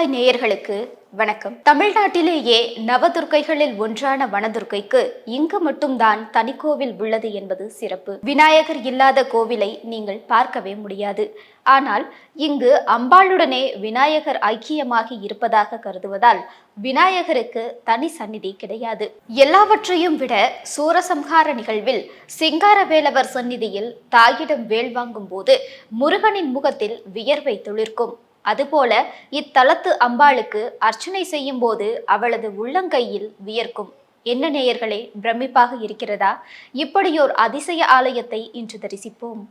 ஐத்தமிழ்தாய் நேயர்களுக்கு வணக்கம். தமிழ்நாட்டிலேயே நவதுர்க்கைகளில் ஒன்றான வனதுர்க்கைக்கு இங்கு மட்டும்தான் தனிக்கோவில் உள்ளது என்பது சிறப்பு. விநாயகர் இல்லாத கோவிலை நீங்கள் பார்க்கவே முடியாது. ஆனால் இங்கு அம்பாளுடனே விநாயகர் ஐக்கியமாகி இருப்பதாக கருதுவதால் விநாயகருக்கு தனி சந்நிதி கிடையாது. எல்லாவற்றையும் விட சூரசம்ஹார நிகழ்வில் சிங்காரவேலவர் சந்நிதியில் தாயிடம் வேல் வாங்கும் போது முருகனின் முகத்தில் வியர்வை தொழிற்கும் அதுபோல இத்தலத்து அம்பாளுக்கு அர்ச்சனை செய்யும் போது அவளது உள்ளங்கையில் வியர்க்கும். என்ன நேயர்களே பிரமிப்பாக இருக்கிறதா? இப்படியோர் அதிசய ஆலயத்தை இன்று தரிசிப்போம்.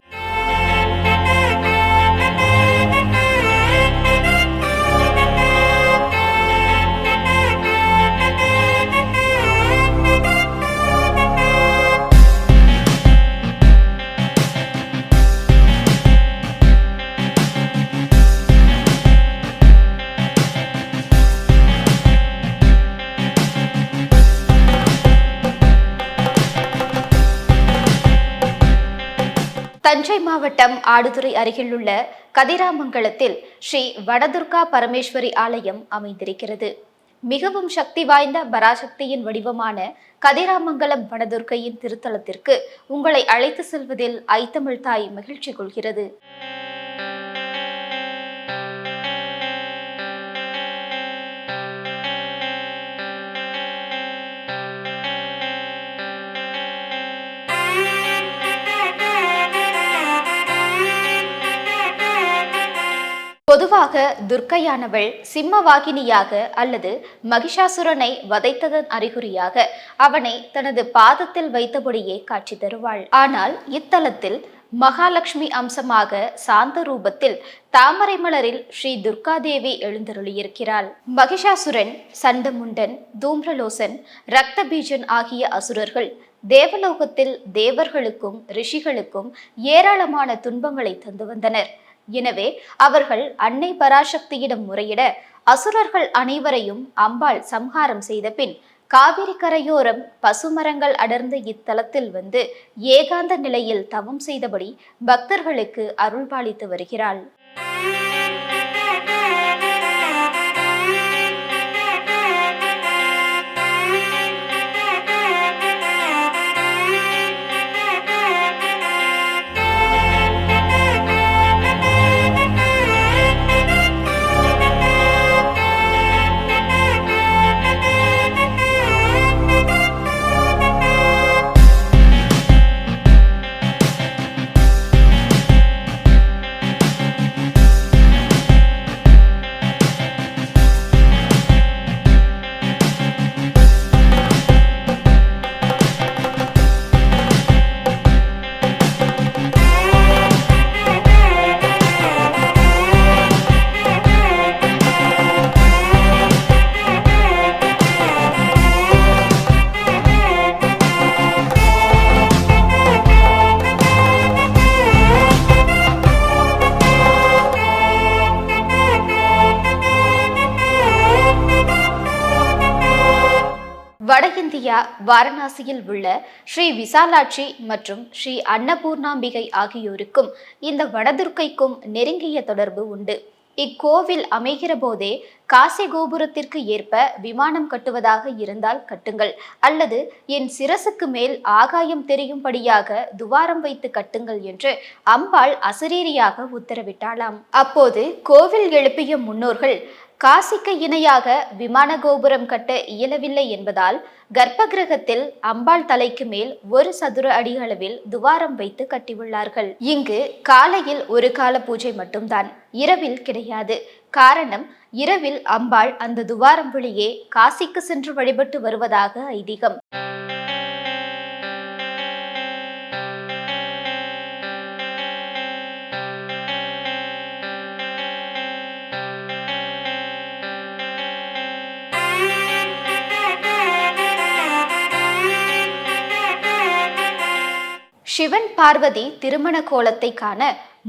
மாவட்டம் ஆடுதுறை அருகிலுள்ள கதிராமங்கலத்தில் ஸ்ரீ வடதுர்கா பரமேஸ்வரி ஆலயம் அமைந்திருக்கிறது. மிகவும் சக்தி வாய்ந்த பராசக்தியின் வடிவமான கதிராமங்கலம் வடதுர்க்கையின் திருத்தலத்திற்கு உங்களை அழைத்து செல்வதில் ஐத்தமிழ் தாய் மகிழ்ச்சி கொள்கிறது. பொதுவாக துர்க்கையானவள் சிம்மவாகினியாக அல்லது மகிஷாசுரனை வதைத்ததன் அறிகுறியாக அவனை தனது பாதத்தில் வைத்தபடியே காட்சி தருவாள். ஆனால் இத்தலத்தில் மகாலட்சுமி அம்சமாக சாந்த ரூபத்தில் தாமரை மலரில் ஸ்ரீ துர்காதேவி எழுந்தருளியிருக்கிறாள். மகிஷாசுரன் சண்டமுண்டன் தூம்ரலோசன் ரக்தபீஜன் ஆகிய அசுரர்கள் தேவலோகத்தில் தேவர்களுக்கும் ரிஷிகளுக்கும் ஏராளமான துன்பங்களை தந்து வந்தனர். எனவே அவர்கள் அன்னை பராசக்தியிடம் முறையிட அசுரர்கள் அனைவரையும் அம்பாள் சம்ஹாரம் செய்த பின் காவிரி கரையோரம் பசுமரங்கள் அடர்ந்த இத்தலத்தில் வந்து ஏகாந்த நிலையில் தவம் செய்தபடி பக்தர்களுக்கு அருள்பாலித்து வருகிறாள். வாரணாசியில் உள்ள ஸ்ரீ விசாலாட்சி மற்றும் ஸ்ரீ அன்னபூர்ணாம்பிகை ஆகியோருக்கும் இந்த வடதுர்க்கைக்கும் நெருங்கிய தொடர்பு உண்டு. இக்கோவில் அமைகிற போதே காசி கோபுரத்திற்கு ஏற்ப விமானம் கட்டுவதாக இருந்தால் கட்டுங்கள். அல்லது என் சிரசுக்கு மேல் ஆகாயம் தெரியும்படியாக துவாரம் வைத்து கட்டுங்கள் என்று அம்பாள் அசரீரியாக உத்தரவிட்டாளாம். அப்போது கோவில் எழுப்பிய முன்னோர்கள் காசிக்கு இணையாக விமான கோபுரம் கட்ட இயலவில்லை என்பதால் கர்ப்பகிரகத்தில் அம்பாள் தலைக்கு மேல் ஒரு சதுர அடி அளவில் துவாரம் வைத்து கட்டியுள்ளார்கள். இங்கு காலையில் ஒரு கால பூஜை மட்டும்தான் இரவில் கிடையாது. காரணம் இரவில் அம்பாள் அந்த துவாரம் வழியே காசிக்கு சென்று வழிபட்டு வருவதாக ஐதீகம். சிவன் பார்வதி திருமண கோலத்தை காண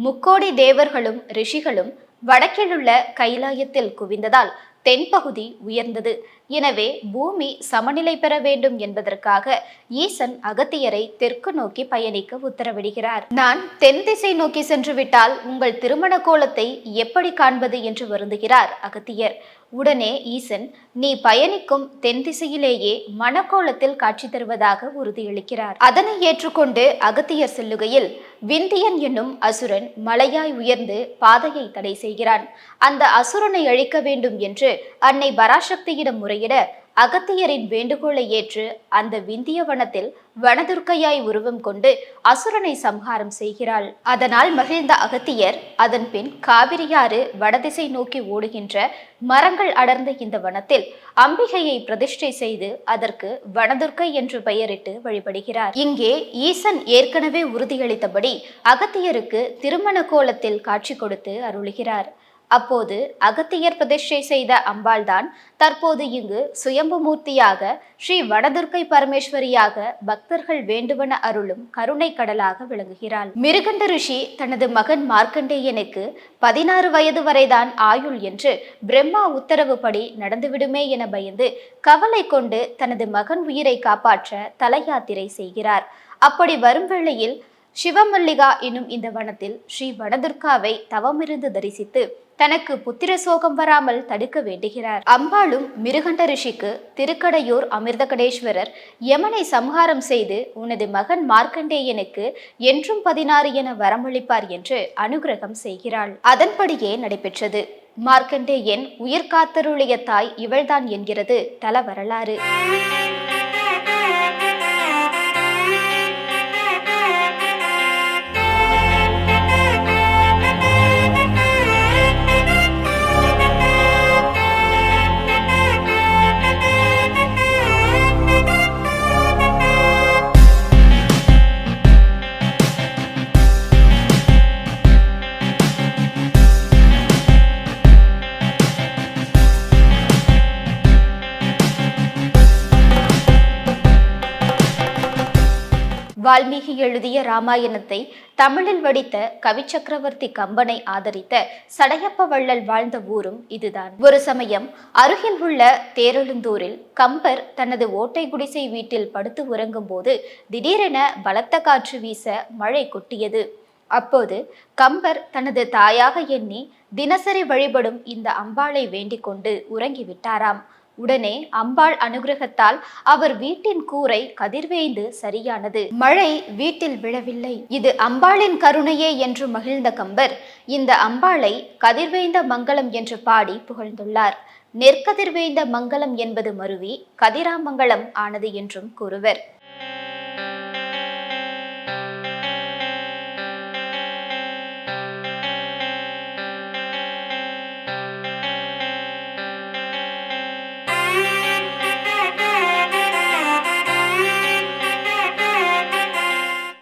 முக்கோடி தேவர்களும் ரிஷிகளும் வடக்கிலுள்ள கைலாயத்தில் குவிந்ததால் தென்பகுதி உயர்ந்தது. எனவே பூமி சமநிலை பெற வேண்டும் என்பதற்காக ஈசன் அகத்தியரை தெற்கு நோக்கி பயணிக்க உத்தரவிடுகிறார். நான் தென் திசை நோக்கி சென்று விட்டால் உங்கள் திருமண கோலத்தை எப்படி காண்பது என்று வருந்துகிறார் அகத்தியர். உடனே ஈசன் நீ பயணிக்கும் தென் திசையிலேயே மணக்கோலத்தில் காட்சி தருவதாக உறுதியளிக்கிறார் அதனை ஏற்றுக்கொண்டு அகத்தியர் செல்லுகையில் விந்தியன் என்னும் அசுரன் மலையாய் உயர்ந்து பாதையை தடை செய்கிறான். அந்த அசுரனை அழிக்க வேண்டும் என்று அன்னை பராசக்தியிடம் முறையிட அகத்தியரின் வேண்டுகோளை ஏற்று அந்த விந்திய வனத்தில் வனதுர்க்கையாய் உருவம் கொண்டு அசுரனை சம்ஹாரம் செய்கிறாள். அதனால் மகிழ்ந்த அகத்தியர் அதன் பின் காவிரியாறு வடதிசை நோக்கி ஓடுகின்ற மரங்கள் அடர்ந்த இந்த வனத்தில் அம்பிகையை பிரதிஷ்டை செய்து அதற்கு வனதுர்க்கை என்று பெயரிட்டு வழிபடுகிறார். இங்கே ஈசன் ஏற்கனவே உறுதியளித்தபடி அகத்தியருக்கு திருமண கோலத்தில் காட்சி கொடுத்து அருளுகிறார். அப்போது அகத்தியர் பிரதிஷ்டை செய்த அம்பாள்தான் தற்போது இங்கு சுயம்பு மூர்த்தியாக ஸ்ரீ வடதுர்க்கை பரமேஸ்வரியாக பக்தர்கள் வேண்டுவன அருளும் கருணை கடலாக விளங்குகிறாள். மிருகண்ட ரிஷி தனது மகன் மார்க்கண்டேயனுக்கு பதினாறு வயது வரைதான் ஆயுள் என்று பிரம்மா உத்தரவுப்படி நடந்துவிடுமே என பயந்து கவலை கொண்டு தனது மகன் உயிரை காப்பாற்ற தலயாத்திரை செய்கிறார். அப்படி வரும் வேளையில் சிவமல்லிகா என்னும் இந்த வனத்தில் ஸ்ரீ வடதுர்காவை தவமிருந்து தரிசித்து தனக்கு புத்திர சோகம் வராமல் தடுக்க வேண்டுகிறார். அம்பாளும் மிருகண்ட ரிஷிக்கு திருக்கடையூர் அமிர்தகடேஸ்வரர் யமனை சம்ஹாரம் செய்து உனது மகன் மார்க்கண்டேயனுக்கு என்றும் பதினாறு என வரமளிப்பார் என்று அனுகிரகம் செய்கிறாள். அதன்படியே நடைபெற்றது. மார்க்கண்டேயன் உயிர் காத்தருளிய தாய் இவள்தான் என்கிறது தல வரலாறு வால்மீகி எழுதிய ராமாயணத்தை தமிழில் வடித்த கவிச்சக்கரவர்த்தி கம்பனை ஆதரித்த சடையப்ப வள்ளல் வாழ்ந்த ஊரும் இதுதான். ஒரு சமயம் அருகில் உள்ள தேரெழுந்தூரில் கம்பர் தனது ஓட்டை குடிசை வீட்டில் படுத்து உறங்கும் போது திடீரென பலத்த காற்று வீச மழை கொட்டியது. அப்போது கம்பர் தனது தாயாக எண்ணி தினசரி வழிபடும் இந்த அம்பாளை வேண்டிக் கொண்டு உறங்கிவிட்டாராம். உடனே அம்பாள் அனுகிரகத்தால் அவர் வீட்டின் கூரை கதிர்வேய்ந்து சரியானது. மழை வீட்டில் விழவில்லை. இது அம்பாளின் கருணையே என்று மகிழ்ந்த கம்பர். இந்த அம்பாளை கதிர்வேய்ந்த மங்களம் என்று பாடி புகழ்ந்துள்ளார். நெற்கதிர்வேய்ந்த மங்களம் என்பது மருவி கதிராமங்கலம் ஆனது என்றும் கூறுவர்.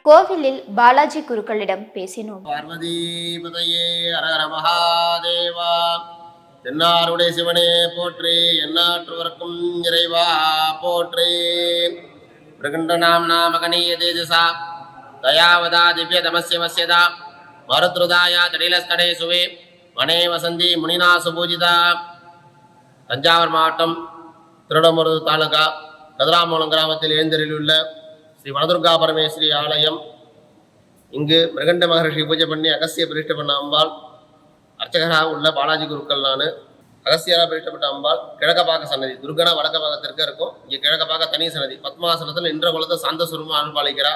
கோவிலில் பாலாஜி குருக்களிடம் பேசினோம். பார்வதிபதையே அரகர மகாதேவா தென்னாருடைய சிவனே போற்றி எந்நாற்றுவர்க்கும் இறைவா போற்றி. பிரகண்டநாம் நாமகனீய தேஜசா தயாவதா திவ்ய தமசிய வசியதா மருத்ருதாயா தடிலஸ்தடே சுவே மனே வசந்தி முனினா சுபூஜிதா தஞ்சாவூர் மாவட்டம் திருடமுருது தாலுகா கதிராமூலம் கிராமத்தில் எழுந்தருளியுள்ள ஸ்ரீ வனதுர்கா பரமேஸ்வரி ஆலயம். இங்கு மிருகண்ட மகர்ஷி பூஜை பண்ணி அகஸ்திய பிரதிஷ்டப்பட்ட அம்பாள் அர்ச்சகராக உள்ள பாலாஜி குருக்கள் நான். அகஸ்தியராக பிரதிஷ்டப்பட்ட அம்பாள் கிழக்க பார்க்க சன்னதி. துர்கனா வடக்க பாகத்திற்கு இருக்கும். இங்கே கிழக்க பார்க்க தனி சன்னதி. பத்மாசனத்தில் நின்ற குலத்தை சாந்த சுருமா அருள்பாலிக்கிறா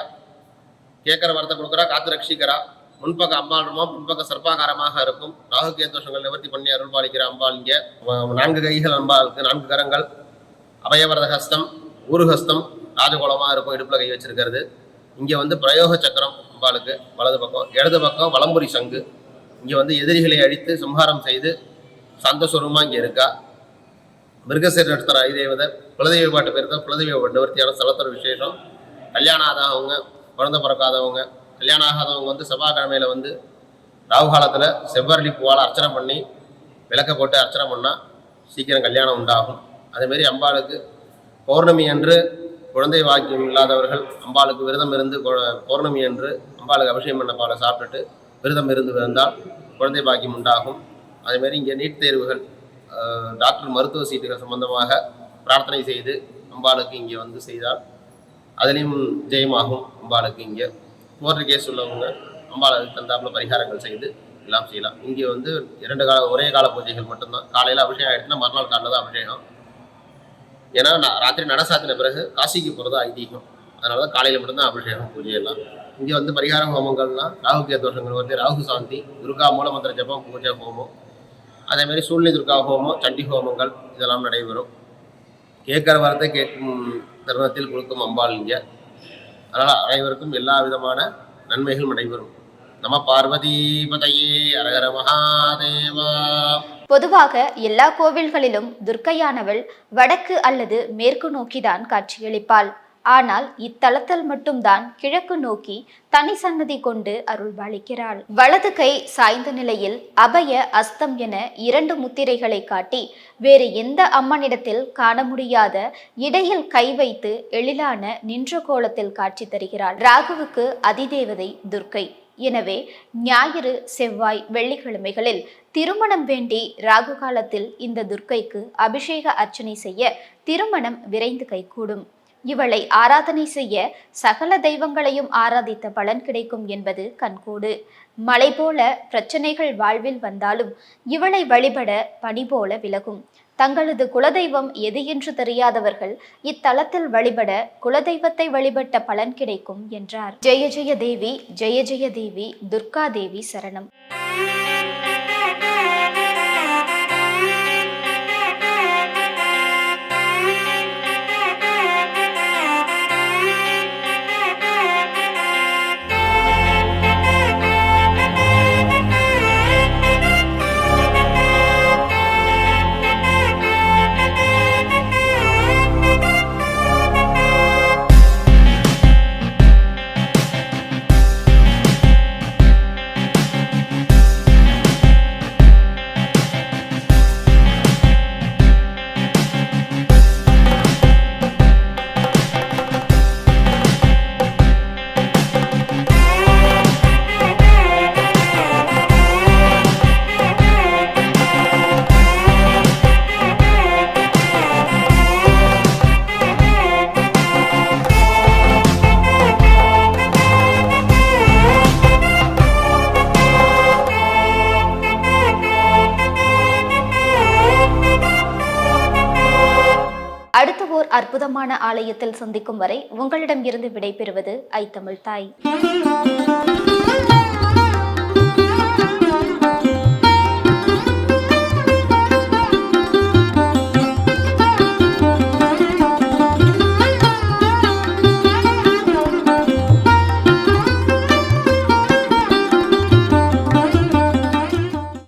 கேட்குற வரத்தை கொடுக்குறா காத்து ரட்சிக்கிறா. முன்பக்க அம்பாள் ரூபம் முன்பக்க சர்ப்பாகாரமாக இருக்கும். ராகு தோஷங்கள் நிவர்த்தி பண்ணி அருள்பாலிக்கிற அம்பாள் இங்கே. நான்கு கைகள் அம்பாளுக்கு நான்கு கரங்கள். அபயவரத ஹஸ்தம் ஊருஹஸ்தம் ராஜகோலமாக இருக்கும் இடுப்பில் கை வச்சிருக்கிறது. இங்கே வந்து பிரயோக சக்கரம் அம்பாளுக்கு வலது பக்கம். இடது பக்கம் வலம்புரி சங்கு. இங்கே வந்து எதிரிகளை அழித்து சம்ஹாரம் செய்து சந்தஸ்வரமாக இங்கே இருக்கா? மிருகசீர் நடத்துகிற ஐதேவதை குலதெய்வ பாட்டு பேர் தான் குலதெய்வ நிவர்த்தியான ஸ்தலத்தோட விசேஷம். கல்யாணம் ஆகாதவங்க குழந்த பிறக்காதவங்க கல்யாணம் ஆகாதவங்க வந்து செவ்வாய்க்கிழமையில் வந்து ராகு காலத்தில் செவ்வரளி பூவால் அர்ச்சனை பண்ணி விளக்க போட்டு அர்ச்சனை பண்ணால் சீக்கிரம் கல்யாணம் உண்டாகும். அதேமாரி அம்பாளுக்கு பௌர்ணமி அன்று குழந்தை வாக்கியம் இல்லாதவர்கள் அம்பாளுக்கு விரதம் இருந்து கொ- பௌர்ணமி என்று அம்பாளுக்கு அபிஷேகம் பண்ண பாலை சாப்பிட்டுட்டு விரதம் இருந்து வந்தால் குழந்தை பாக்கியம் உண்டாகும். அதேமாரி இங்கே நீட் தேர்வுகள் டாக்டர் மருத்துவ சீட்டுகள் சம்பந்தமாக பிரார்த்தனை செய்து அம்பாளுக்கு இங்கே வந்து செய்தால் அதுலேயும் ஜெயமாகும் அம்பாளுக்கு இங்கே. கோர்ட்டு கேஸ் உள்ளவங்க அம்பாளுக்கு அதுக்கு தந்தாப்புல பரிகாரங்கள் செய்து எல்லாம் செய்யலாம். இங்கே வந்து இரண்டு கால ஒரே கால பூஜைகள் மட்டும்தான். காலையில் அபிஷேகம் ஆகிடுச்சுன்னா மறுநாள் காலையில் தான் அபிஷேகம். ஏன்னா நான் ராத்திரி நட சாத்தின பிறகு காசிக்கு போகிறது ஐதீகம். அதனால தான் காலையில் மட்டும்தான் அபிஷேகம் பூஜை எல்லாம் இங்கே வந்து பரிகார ஹோமங்கள்லாம் ராகு கே தோஷங்கள் வந்து ராகு சாந்தி துர்கா மூலமந்திர ஜபம் பூஜை ஹோமம். அதே மாதிரி சூழ்நிலை துர்கா ஹோமம் சண்டி ஹோமங்கள் இதெல்லாம் நடைபெறும். கேட்குற வாரத்தை கேட்கும் தருணத்தில் கொடுக்கும் அம்பாள் இங்கே. அதனால் அனைவருக்கும் எல்லா விதமான நன்மைகளும் நடைபெறும். நம பார்வதி பதையே அரகர மகாதேவா. பொதுவாக எல்லா கோவில்களிலும் துர்க்கையானவள் வடக்கு அல்லது மேற்கு நோக்கிதான் காட்சியளிப்பாள். ஆனால் இத்தலத்தில் மட்டும்தான் கிழக்கு நோக்கி தனி சன்னதி கொண்டு அருள்வாளிக்கிறாள். வலது கை சாய்ந்த நிலையில் அபய அஸ்தம் என இரண்டு முத்திரைகளை காட்டி வேறு எந்த அம்மனிடத்தில் காண முடியாத இடையில் கை வைத்து எழிலான நின்ற கோலத்தில் காட்சி தருகிறாள். ராகுவுக்கு அதிதேவதை துர்க்கை. எனவே ஞாயிறு செவ்வாய் வெள்ளிக்கிழமைகளில் திருமணம் வேண்டி ராகு காலத்தில் இந்த துர்க்கைக்கு அபிஷேக அர்ச்சனை செய்ய திருமணம் விரைந்து கைகூடும். இவளை ஆராதனை செய்ய சகல தெய்வங்களையும் ஆராதித்த பலன் கிடைக்கும் என்பது கண்கூடு. மலை போல பிரச்சனைகள் வாழ்வில் வந்தாலும் இவளை வழிபட பனி போல விலகும். தங்களது குலதெய்வம் எது என்று தெரியாதவர்கள் இத்தலத்தில் வழிபட குலதெய்வத்தை வழிபட்ட பலன் கிடைக்கும் என்றார். ஜெய ஜெய தேவி ஜெய ஜெய தேவி துர்கா தேவி சரணம். அடுத்த ஓர் அற்புதமான ஆலயத்தில் சந்திக்கும் வரை உங்களிடம் இருந்து விடைபெறுவது ஐ தமிழ் தாய்.